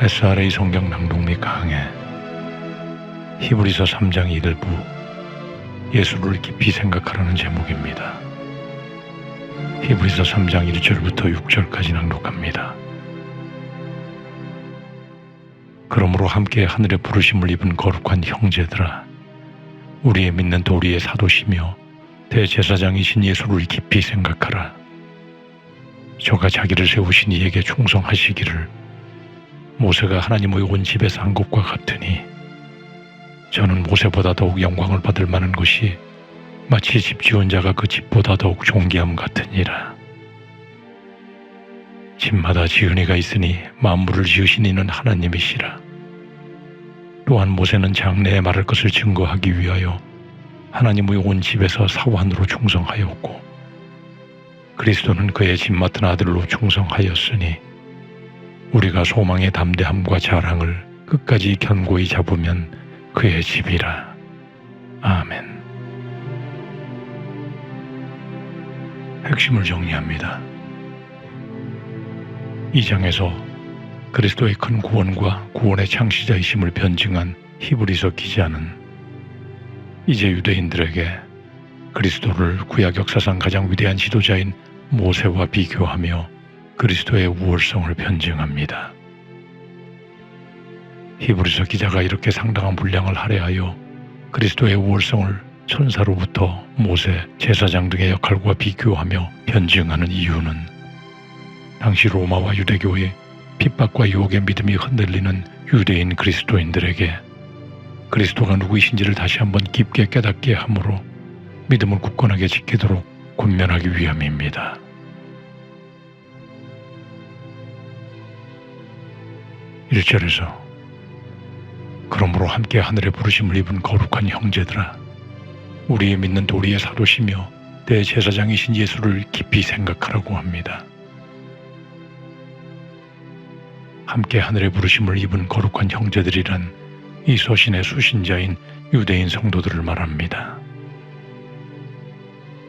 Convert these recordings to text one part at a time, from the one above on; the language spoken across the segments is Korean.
SRA 성경 낭독 및 강해 히브리서 3장 1부 예수를 깊이 생각하라는 제목입니다. 히브리서 3장 1절부터 6절까지 낭독합니다. 그러므로 함께 하늘의 부르심을 입은 거룩한 형제들아 우리의 믿는 도리의 사도시며 대제사장이신 예수를 깊이 생각하라. 저가 자기를 세우신 이에게 충성하시기를 모세가 하나님의 온 집에서 한 것과 같으니 저는 모세보다 더욱 영광을 받을 만한 것이 마치 집 지은 자가 그 집보다 더욱 존귀함 같으니라. 집마다 지은 이가 있으니 만물을 지으신 이는 하나님이시라. 또한 모세는 장래에 말할 것을 증거하기 위하여 하나님의 온 집에서 사환으로 충성하였고 그리스도는 그의 집 맡은 아들로 충성하였으니 우리가 소망의 담대함과 자랑을 끝까지 견고히 잡으면 그의 집이라. 아멘. 핵심을 정리합니다. 이 장에서 그리스도의 큰 구원과 구원의 창시자이심을 변증한 히브리서 기자는 이제 유대인들에게 그리스도를 구약 역사상 가장 위대한 지도자인 모세와 비교하며 그리스도의 우월성을 변증합니다. 히브리서 기자가 이렇게 상당한 분량을 할애하여 그리스도의 우월성을 천사로부터 모세, 제사장 등의 역할과 비교하며 변증하는 이유는 당시 로마와 유대교의 핍박과 유혹의 믿음이 흔들리는 유대인 그리스도인들에게 그리스도가 누구이신지를 다시 한번 깊게 깨닫게 함으로 믿음을 굳건하게 지키도록 권면하기 위함입니다. 일절에서 그러므로 함께 하늘의 부르심을 입은 거룩한 형제들아 우리의 믿는 도리의 사도시며 대제사장이신 예수를 깊이 생각하라고 합니다. 함께 하늘의 부르심을 입은 거룩한 형제들이란 이 서신의 수신자인 유대인 성도들을 말합니다.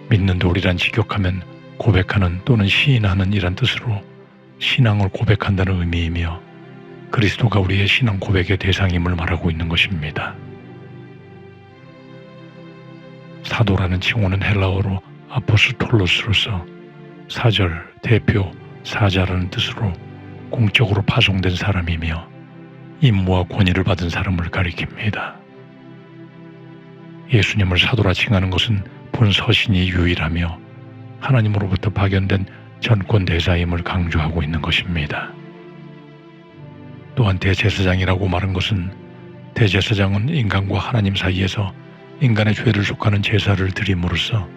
믿는 도리란 직역하면 고백하는 또는 시인하는 이란 뜻으로 신앙을 고백한다는 의미이며 그리스도가 우리의 신앙 고백의 대상임을 말하고 있는 것입니다. 사도라는 칭호는 헬라어로 아포스톨로스로서 사절, 대표, 사자라는 뜻으로 공적으로 파송된 사람이며 임무와 권위를 받은 사람을 가리킵니다. 예수님을 사도라 칭하는 것은 본 서신이 유일하며 하나님으로부터 파견된 전권 대사임을 강조하고 있는 것입니다. 또한 대제사장이라고 말한 것은 대제사장은 인간과 하나님 사이에서 인간의 죄를 속하는 제사를 드림으로써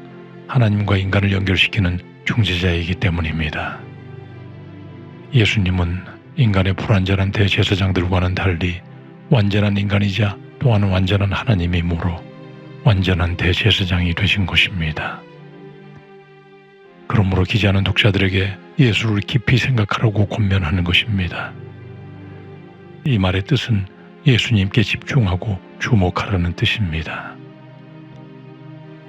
하나님과 인간을 연결시키는 중재자이기 때문입니다. 예수님은 인간의 불완전한 대제사장들과는 달리 완전한 인간이자 또한 완전한 하나님이므로 완전한 대제사장이 되신 것입니다. 그러므로 기자는 독자들에게 예수를 깊이 생각하라고 권면하는 것입니다. 이 말의 뜻은 예수님께 집중하고 주목하라는 뜻입니다.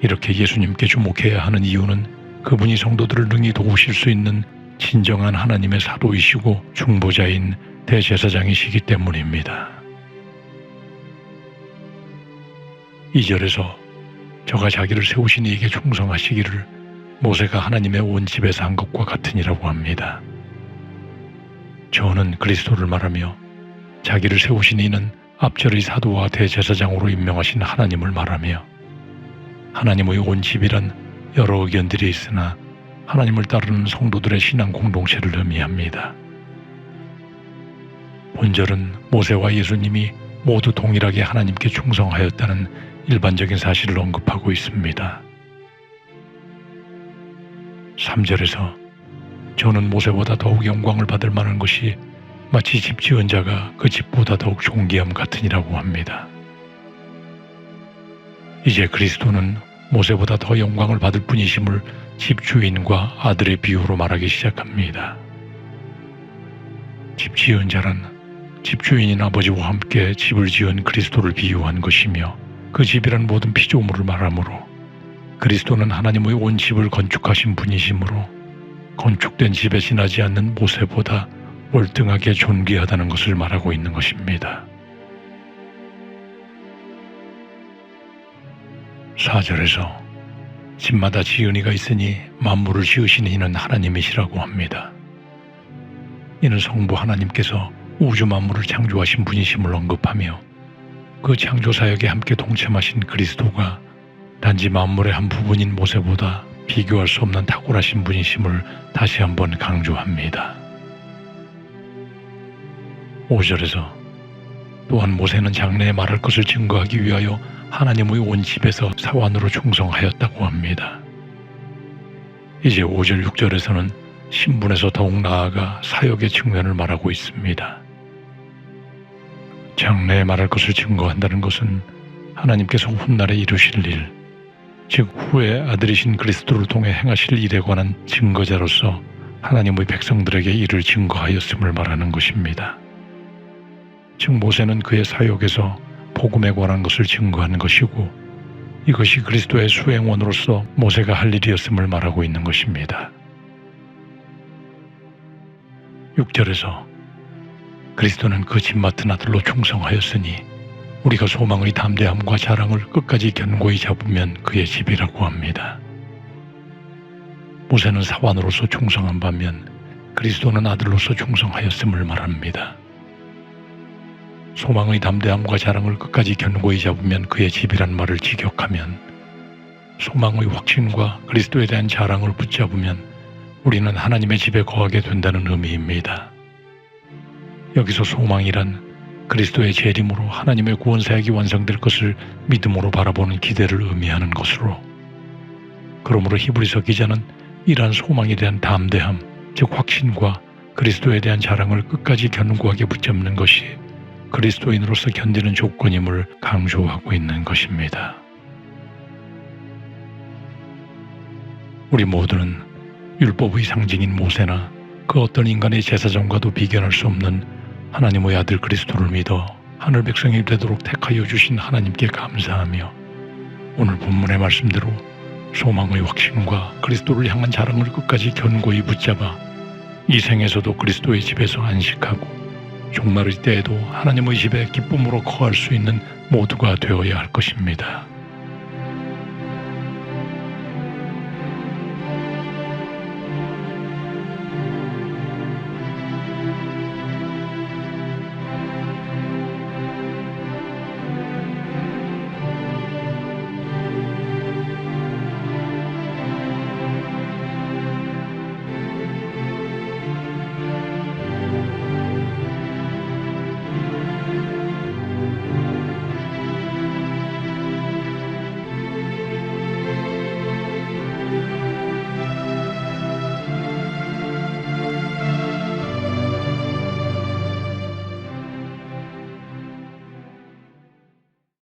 이렇게 예수님께 주목해야 하는 이유는 그분이 성도들을 능히 도우실 수 있는 진정한 하나님의 사도이시고 중보자인 대제사장이시기 때문입니다. 2절에서 저가 자기를 세우신 이에게 충성하시기를 모세가 하나님의 온 집에서 한 것과 같으니라고 합니다. 저는 그리스도를 말하며 자기를 세우신 이는 앞절의 사도와 대제사장으로 임명하신 하나님을 말하며 하나님의 온 집이란 여러 의견들이 있으나 하나님을 따르는 성도들의 신앙 공동체를 의미합니다. 본절은 모세와 예수님이 모두 동일하게 하나님께 충성하였다는 일반적인 사실을 언급하고 있습니다. 3절에서 저는 모세보다 더욱 영광을 받을 만한 것이 마치 집 지은 자가 그 집보다 더욱 존귀함 같으니라고 합니다. 이제 그리스도는 모세보다 더 영광을 받을 뿐이심을 집주인과 아들의 비유로 말하기 시작합니다. 집 지은 자란 집주인인 아버지와 함께 집을 지은 그리스도를 비유한 것이며 그 집이란 모든 피조물을 말하므로 그리스도는 하나님의 온 집을 건축하신 분이시므로 건축된 집에 지나지 않는 모세보다 월등하게 존귀하다는 것을 말하고 있는 것입니다. 4절에서 집마다 지은이가 있으니 만물을 지으신 이는 하나님이시라고 합니다. 이는 성부 하나님께서 우주 만물을 창조하신 분이심을 언급하며 그 창조 사역에 함께 동참하신 그리스도가 단지 만물의 한 부분인 모세보다 비교할 수 없는 탁월하신 분이심을 다시 한번 강조합니다. 5절에서 또한 모세는 장래에 말할 것을 증거하기 위하여 하나님의 온 집에서 사관으로 충성하였다고 합니다. 이제 5절 6절에서는 신분에서 더욱 나아가 사역의 측면을 말하고 있습니다. 장래에 말할 것을 증거한다는 것은 하나님께서 훗날에 이루실 일, 즉 후에 아들이신 그리스도를 통해 행하실 일에 관한 증거자로서 하나님의 백성들에게 이를 증거하였음을 말하는 것입니다. 즉 모세는 그의 사역에서 복음에 관한 것을 증거하는 것이고 이것이 그리스도의 수행원으로서 모세가 할 일이었음을 말하고 있는 것입니다. 6절에서 그리스도는 그 집 맡은 아들로 충성하였으니 우리가 소망의 담대함과 자랑을 끝까지 견고히 잡으면 그의 집이라고 합니다. 모세는 사관으로서 충성한 반면 그리스도는 아들로서 충성하였음을 말합니다. 소망의 담대함과 자랑을 끝까지 견고히 잡으면 그의 집이란 말을 직역하면 소망의 확신과 그리스도에 대한 자랑을 붙잡으면 우리는 하나님의 집에 거하게 된다는 의미입니다. 여기서 소망이란 그리스도의 재림으로 하나님의 구원 사역이 완성될 것을 믿음으로 바라보는 기대를 의미하는 것으로 그러므로 히브리서 기자는 이러한 소망에 대한 담대함, 즉 확신과 그리스도에 대한 자랑을 끝까지 견고하게 붙잡는 것이 그리스도인으로서 견디는 조건임을 강조하고 있는 것입니다. 우리 모두는 율법의 상징인 모세나 그 어떤 인간의 제사장과도 비견할 수 없는 하나님의 아들 그리스도를 믿어 하늘 백성이 되도록 택하여 주신 하나님께 감사하며 오늘 본문의 말씀대로 소망의 확신과 그리스도를 향한 자랑을 끝까지 견고히 붙잡아 이 생에서도 그리스도의 집에서 안식하고 종말의 때에도 하나님의 집에 기쁨으로 거할 수 있는 모두가 되어야 할 것입니다.